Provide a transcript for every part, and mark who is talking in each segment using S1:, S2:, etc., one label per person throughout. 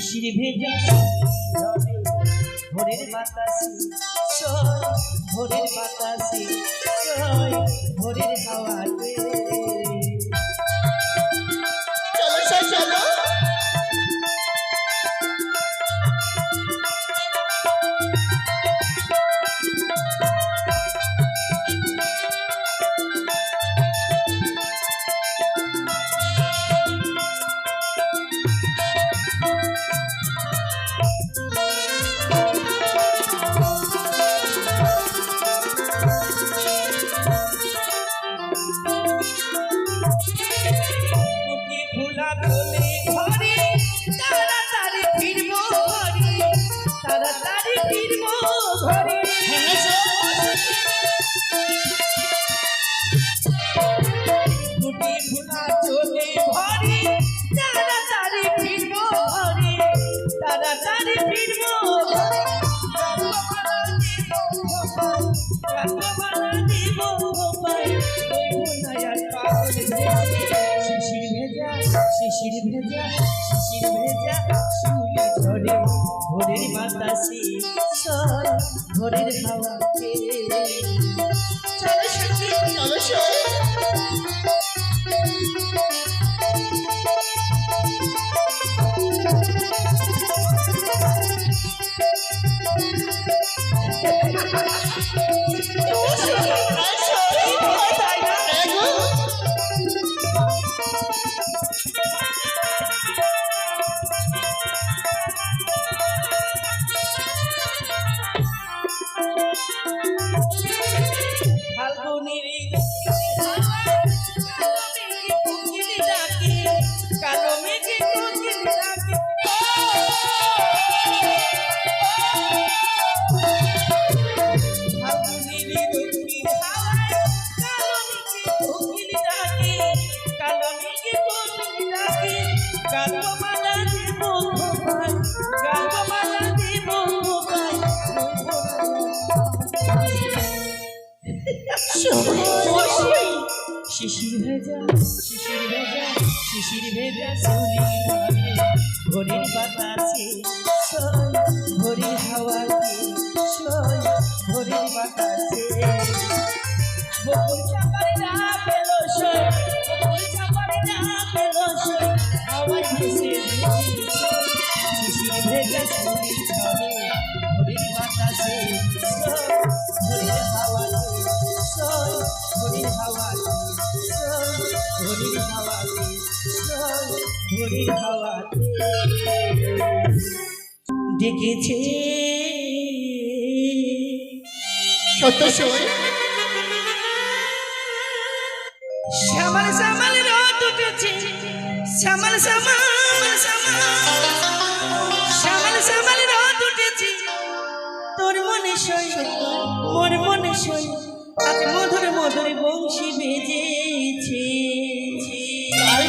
S1: শিশির ভেজা ভোরের বাতাসে সয় ভোরের বাতাসে সয় ভোরের হাওয়াতে শিশির ভেজা শিশির ভেজা শিশির ভেজা
S2: চুলি ঘড়ির বাতাসে সই
S1: ঘড়ির হাওয়া সই ঘড়ির বাতাসে। বকুল চাপারে ডেকেছে।
S2: সত্য
S1: শ্যামাল শ্যামাল উঠেছে। শ্যামাল শ্যামাল শ্যামাল। শ্যামাল উঠেছে। তোর মনে সই, মোর মনে সই, আজ মধুর মধুর বংশী বেজেছে।
S2: তাই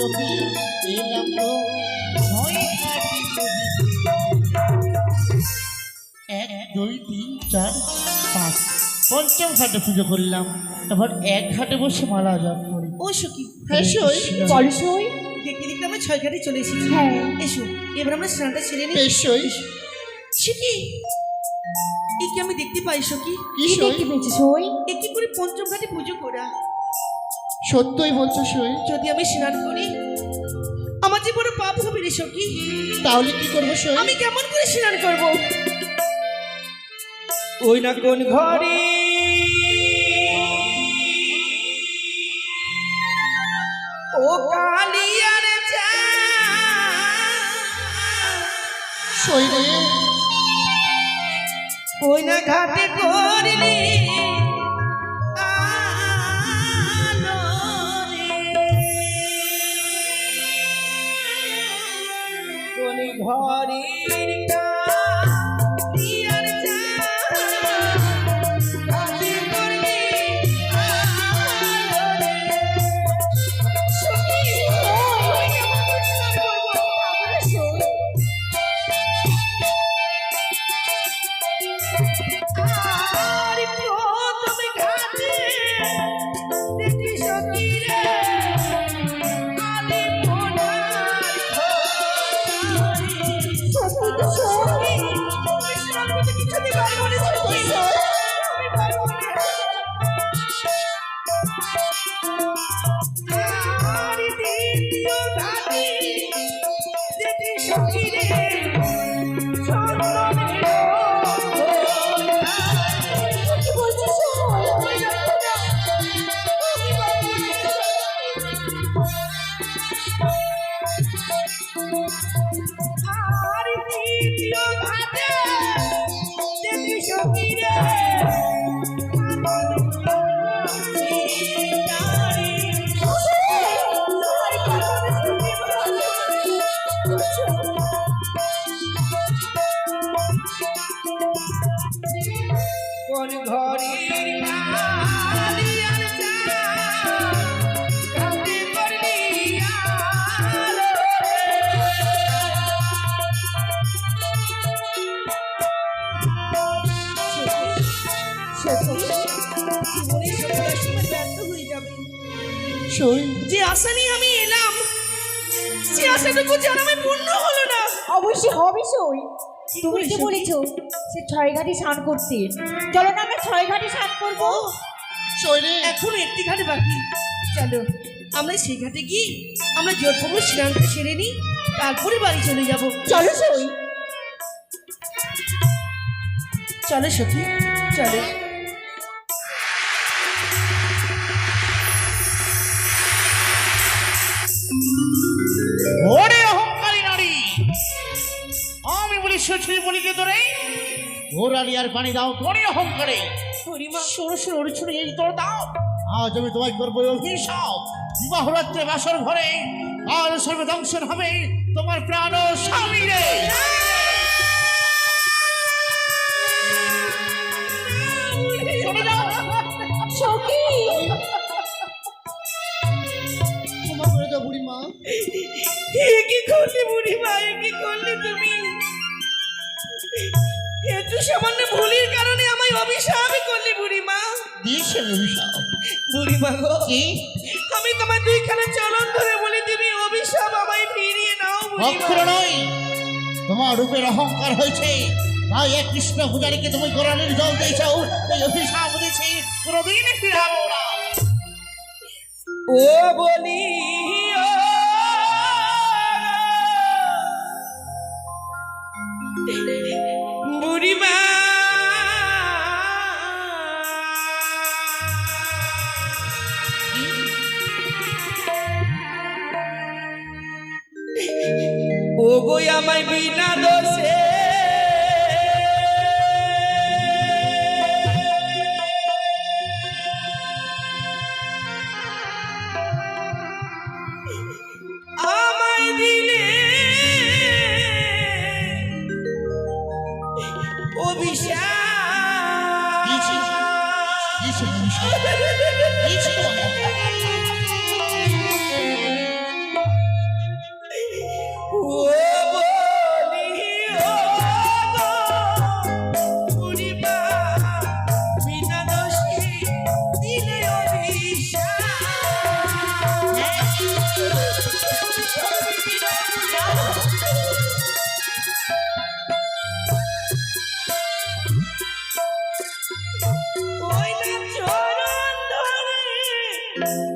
S1: এলাম
S3: এক দুই তিন চার পাঁচ পঞ্চম ঘাটে পুজো করলাম এবার এক ঘাটে বসে মালা জপ করি
S2: ও সখী
S1: হ্যাঁ সই
S4: বলো সই
S2: দেখতে দেখতে আমরা ছয় ঘাটে চলে এসেছি
S4: হ্যাঁ
S2: এসো এবার আমরা স্নানটা ছেড়ে নিই
S1: সই
S2: সে কি এ কি আমি দেখতে পাই সখী
S1: কি
S4: দেখতে পেয়েছ। সই?
S2: এ কি করে পঞ্চম ঘাটে পুজো করা?
S1: সত্যই বলছো সই?
S2: যদি আমি স্নান করি আমার যে বড় পাপ হবে রে সখী।
S1: তাহলে কি করব সই?
S2: আমি কেমন করে স্নান করব? ওই না কোন ঘরে? ও কালিয়ার চা।
S1: সই রে।
S2: ওই না ঘাটে করলি
S1: Hari
S2: যে আশা নিয়ে আমি এলাম সে আশাটুকু যেন আমি পূর্ণ হলো না।
S4: অবশ্যই হবে সই তুমি
S2: সখী?
S4: বলেছ সে ছয় ঘাটে স্নান করতে। চলো না আমরা ছয় ঘাটে স্নান করব।
S1: রে
S2: এখনও একটি ঘাটে বাকি। চলো আমরা সেই ঘাটে গিয়ে আমরা জোরপূর্বক স্নানটা সেরে নিই তারপরে বাড়ি চলে যাব।
S4: চলো সই
S1: চলো সখী চলো।
S3: বলি যে তোরে ঘোরালি আর পানি দাও তোরে অহংকারে।
S1: হরিমা
S3: সরু সরু ছুড়ে এই তোর দাও। আজ আমি তোমায় করব অভিশাপ বিবাহ রাত্রে বাসর ঘরে আর সর্বে দংশন হবে তোমার প্রাণ স্বামী রে
S2: দাও বুড়িমা।
S1: কি করলি বুড়িমা? এ কি করলি তুমি? একটু সামান্য ভুলের কারণে আমায় অভিশাপই করলি বুড়িমা।
S3: দিয়েছে অভিশাপ।
S1: বুড়িমা গো
S3: কি?
S1: আমি তোমার দুইখানে চরণ ধরে বলি তুমি অভিশাপ আমায় ফিরিয়ে নাও
S3: অক্ষর
S1: বুড়িমা
S3: নয় তোমার রূপের অহংকার হয়েছে। তাই এক কৃষ্ণ পূজারীকে তুমি গোড়ালির জল দিয়েছ এই অভিশাপ দিয়েছি। কোনোদিন ফিরাবো না।
S1: ও বলি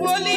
S1: বলি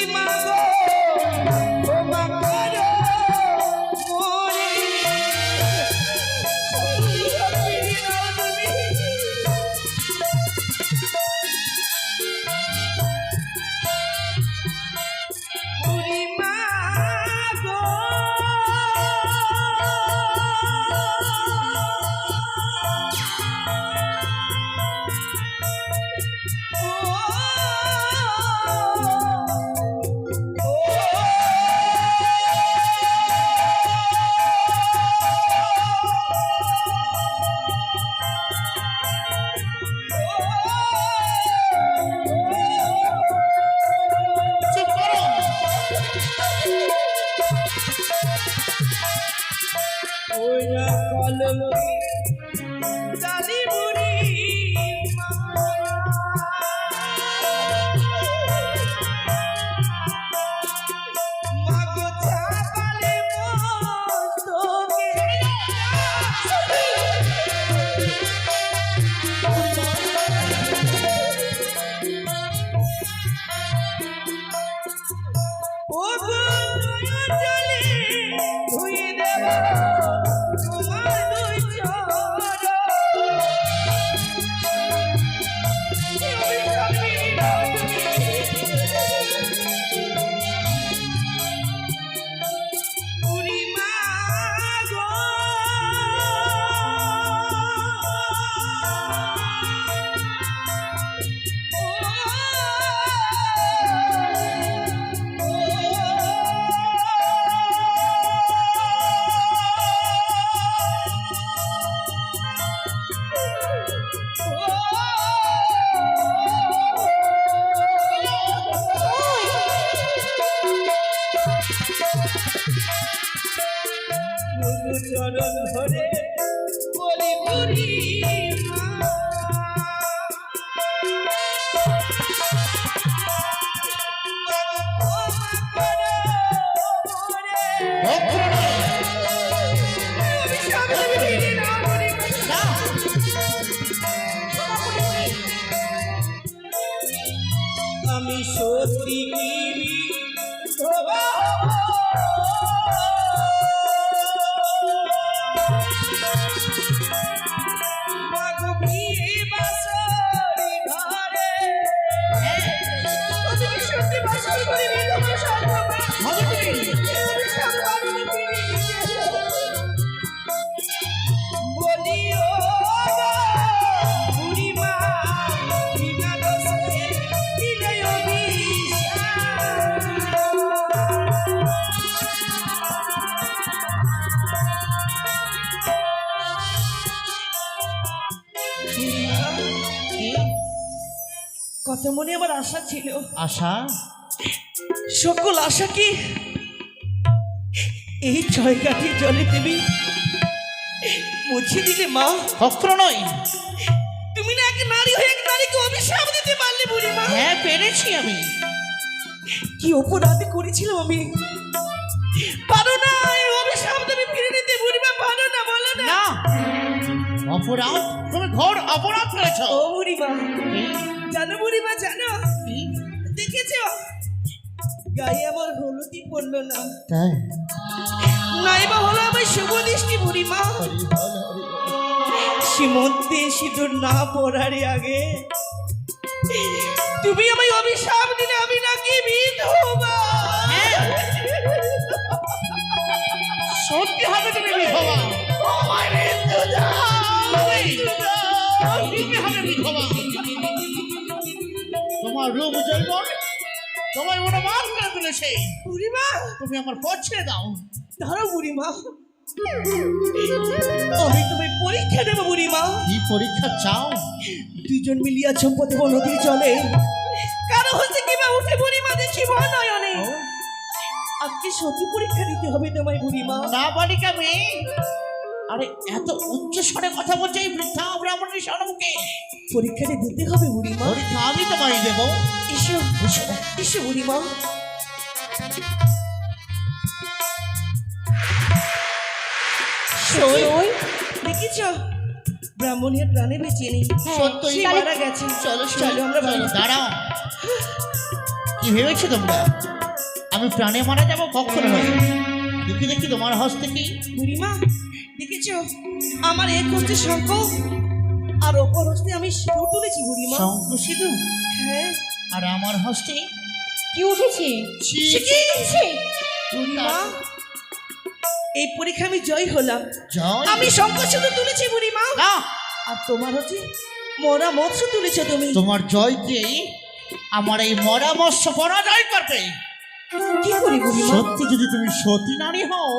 S1: মনে আমার আশা ছিল।
S3: আশা?
S1: সকল আশা কি? এই ছয়কাঠি জলে তুমি মুছে দিলে মা।
S3: কখনো নয়।
S1: তুমি না এক নারী হয়ে এক নারীকে অভিশাপ দিতে পারলে বুড়ি মা।
S3: হ্যাঁ পেরেছি আমি।
S1: কি অপরাধ করেছিলাম আমি? পারো না এই অভিশাপ তুমি ফিরে নিতে বুড়ি মা পারো না বলো না।
S3: না। অপরাধ? তুমি ঘোর অপরাধ করেছ।
S1: ও বুড়ি মা। জানো বুড়ি মা জানো দেখেছ? গায়ে আমার হলুদই পড়ল না।
S3: তাই?
S1: নাইবা হলো আমার শুভ দৃষ্টি বুড়ি মা। সীমন্তে সিঁদুর না পড়ার আগে তুমি আমায় অভিশাপ দিলে আমি নাকি বিধবা।
S3: সত্যি হবে তুমি বিধবা। হবে বিধবা। রূপ জৈবন তোমায় অনুমান করে তুলেছে।
S1: বুড়িমা।
S3: তুমি আমার পথ ছেড়ে দাও।
S1: দাঁড়াও বুড়িমা। আমি তোমায় পরীক্ষা দেবো বুড়িমা।
S3: কি পরীক্ষা চাও?
S1: দুজন মিলিয়া চম্পতে নদীর চলে। কারও হচ্ছে কিবা উঠে বুড়িমা দেখি নয়নে আজকে সত্যি পরীক্ষা দিতে হবে তোমায় বুড়িমা।
S3: না বালিকা মেয়ে আরে এত উচ্চ স্বরে কথা বলছে এই বৃদ্ধা ব্রাহ্মণের সম্মুখে
S1: পরীক্ষাটা দিতে হবে বুড়িমা।
S3: পরীক্ষা আমি তোমায় দেবো।
S1: এসো এসো বুড়িমা।
S4: সই।
S1: দেখেছ? ব্রাহ্মণের প্রাণে বেঁচে নেই।
S3: সত্যই।
S1: মারা গেছে। চলো চলো আমরা
S3: দাঁড়াও। কি ভেবেছো তোমরা? আমি প্রাণে মারা যাব কখনো নয় দেখি দেখি তোমার হস্তে কি?
S1: বুড়িমা দেখেছ? আমার এক হচ্ছে শঙ্খ আর অপর হস্তে আমি সিঁদুর তুলেছি বুড়িমা।
S3: শঙ্খ? সিধু
S1: হ্যাঁ।
S3: আর আমার হস্তে
S4: কি উঠেছে?
S1: কি? বুড়িমা এই পরীক্ষা আমি জয় হলাম।
S3: জয়?
S1: আমি শঙ্খ সিঁদুর তুলেছি বুড়িমা।
S3: না।
S1: আর তোমার হচ্ছে মরা মৎস্য তুলেছো তুমি।
S3: তোমার জয়কে আমার এই মরা মৎস্য পরাজয় করবে।
S1: কি করি বুড়িমা?
S3: সত্যি যদি তুমি সতী নারী হও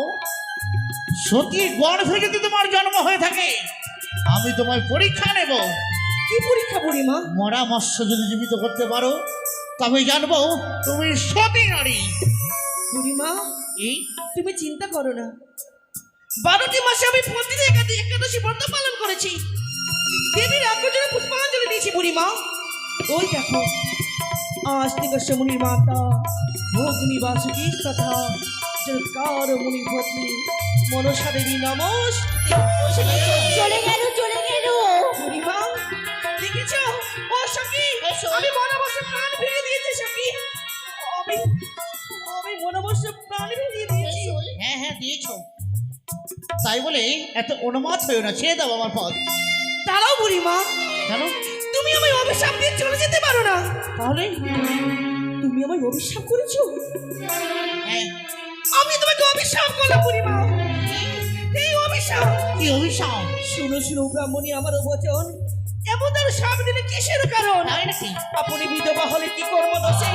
S3: সতী গর্ভে যদি তোমার জন্ম হয়ে থাকে। আমি তোমার পরীক্ষা নেব।
S1: কি পরীক্ষা বুড়িমা?
S3: মরা মৎস্য যদি জীবিত করতে পারো তবে জানব তুমি সতী নারী।
S1: বুড়িমা
S3: এই?
S1: তুমি চিন্তা করো না। বারোটি মাসে আমি প্রতিদিন একাদশী একাদশী ব্রত পালন করেছি। দেবীর আগ্রজনে পুষ্পাঞ্জলি দিয়েছি বুড়িমা। ওই দেখো আজ থেকে মুনির মাতা ভগ্নি বাসুকি তথা জনকার মুনি পত্নী মনসা দেবী নমস্তে
S4: চলে গেল চলে গেল।
S1: বুড়িমা দেখেছ? ও সখী আমি মনোবসে প্রাণ ফিরিয়ে দিয়েছি সখী। আমি আমি মনোবসে প্রাণ ফিরিয়ে দিয়েছি।
S3: হ্যাঁ হ্যাঁ দিয়েছ। তাই বলে এত অনুমাত হয়েও না ছেড়ে দাও আমার পথ।
S1: দাঁড়াও বুড়িমা।
S3: কেন?
S1: তুমি আমায় অভিশাপ দিয়ে চলে যেতে পারো না।
S3: তাহলে?
S1: তুমি আমায় অভিশাপ করেছ?
S3: হ্যাঁ
S1: আমি তোমাকে অভিশাপ করলাম বুড়িমা। এই অভিশাপ।
S3: কি অভিশাপ?
S1: শুনো শুনো ব্রাহ্মণী আমার বচন এমন তার দিলে কিসের কারণ? আপনি বিধবা হলে কি করব দোষে?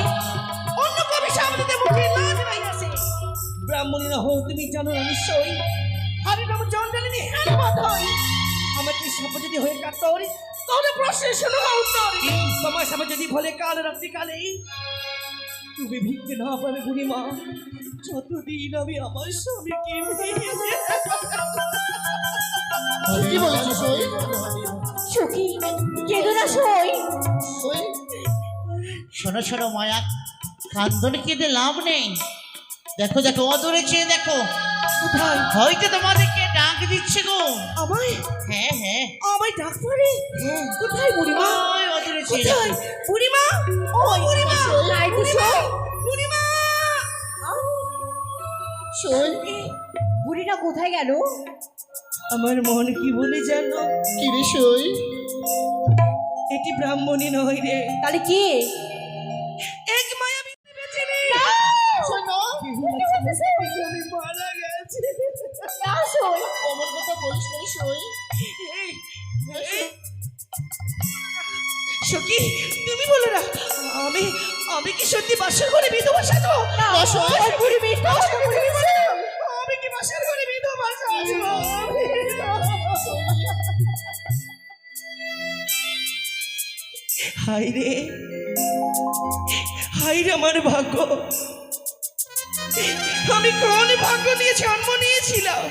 S1: অন্য কবি দিতে মুখে লাজ নাই আছে ব্রাহ্মণী না হো তুমি জানো না নিশ্চয়ই। হারি নাম জন্ডালিনী হ্যাঁ বাদ হয় আমাকে সাপ যদি হয়ে কাটতে হবে তাহলে প্রশ্নের শোনো উত্তর। তোমার সামনে যদি বলে কাল রাত্রি কালে তুমি ভিক্ষে না পাবে বুড়িমা। যতদিন আমি আমার স্বামীকে
S2: কি বলেছিস ওই
S4: সখী কেঁদো না সই
S2: ওই
S3: শোনো শোনো মায়া কান্দন কেঁদে লাভ নেই দেখো দেখো অদূরে চেয়ে দেখো
S1: কোথায়
S3: হয়তো তোমাদেরকে ডাক দিচ্ছে গো
S1: আমায়
S3: হ্যাঁ হ্যাঁ
S1: আমায় ডাক পড়ে কোথায় বুড়িমা
S3: ওই অদূরে চেয়ে
S1: কোথায় বুড়িমা ও বুড়িমা বুড়িমা
S2: শোন
S4: বুড়িটা কোথায় গেল?
S1: আমার মন কি বলে জানো?
S2: কি রে সই?
S1: এটি ব্রাহ্মণী নয় রে।
S4: তাহলে কে?
S1: এক এখানে মারা গেছে।
S2: আমার কথা বলিস না সই।
S1: এই, এই। সখী তুমি বলো না আমি আমি কি সত্যি বাসর ঘরে বিধবা সাজবো আমি কি বাসর ঘরে বিধবা সাজবো হাই রে। হাই রে আমার ভাগ্য। আমি কোন ভাগ্য নিয়ে জন্ম নিয়েছিলাম?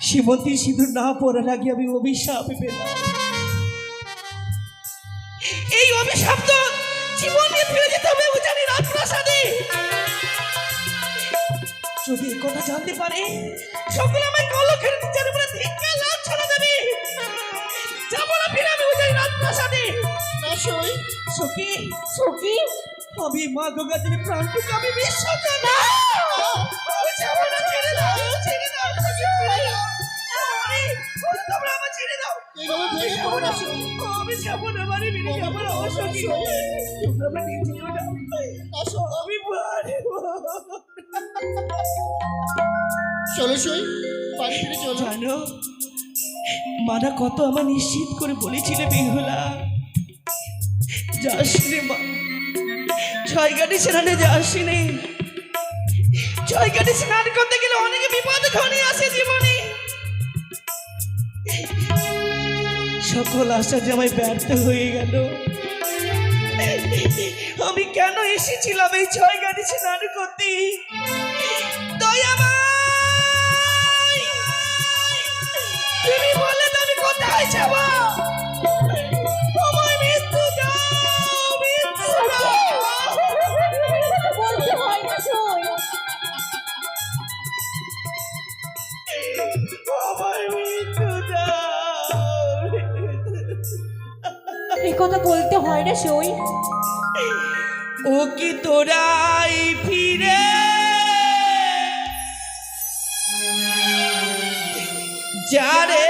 S1: সীমন্তী সিঁদুর না পড়ার আগে আমি অভিশাপ পেলাম। এই অভিশাপ তো জীবন নিয়ে ফিরে যেতে হবে উজানি রাজপ্রাসাদে যদি এই কথা জানতে পারে সকলে আমায় কলকের নিচে বলে ধিক্কার লাঞ্ছনা দেবে। যাব না ফিরে আমি উজানি রাজপ্রাসাদে
S2: না সই
S1: সখী
S4: সখী
S1: আমি মা গঙ্গাদেবী প্রাণটুকু আমি বিসর্জন না ছেড়ে দাও ছেড়ে ছেড়ে আমি যাব না বাড়ি ফিরে যাব না ও তোমরা আমাকে নিয়ে ছেড়ে
S2: না
S1: আমি বাড়ি
S2: চলো সই বাড়ি ফিরে চলো।
S1: জানো মানা কত আমার নিশ্চিত করে বলেছিলে বেহুলা। যাসনি মা ছয় গাড়ি স্নানে যাসনি ছয় গাড়ি স্নান করতে গেলে অনেকে বিপদ ঘনি আসে জীবনে। সকল আশা আমায় ব্যর্থ হয়ে গেল। আমি কেন এসেছিলাম? এই ছয় গাড়ি স্নান করতে! তুমি বলে আমি কোথায় যাব?
S4: এই কথা বলতে হয় না সই।
S1: ও কি তোরাই ফিরে? যারে